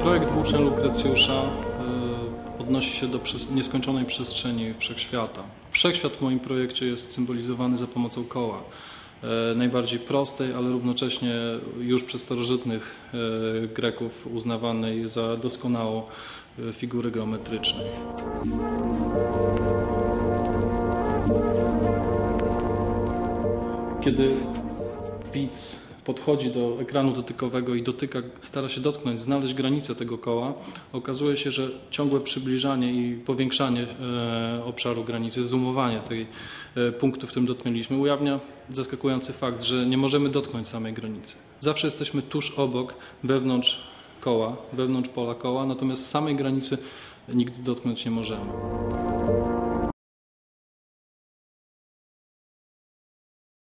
Włócznia Lukrecjusza y, odnosi się do nieskończonej przestrzeni wszechświata. Wszechświat w moim projekcie jest symbolizowany za pomocą koła. E, Najbardziej prostej, ale równocześnie już przez starożytnych e, Greków uznawanej za doskonałą figury geometrycznej. Kiedy widz podchodzi do ekranu dotykowego i dotyka, stara się dotknąć, znaleźć granicę tego koła, okazuje się, że ciągłe przybliżanie i powiększanie e, obszaru granicy, zoomowanie tej e, punktu, w którym dotknęliśmy, ujawnia zaskakujący fakt, że nie możemy dotknąć samej granicy. Zawsze jesteśmy tuż obok, wewnątrz koła, wewnątrz pola koła, natomiast samej granicy nigdy dotknąć nie możemy.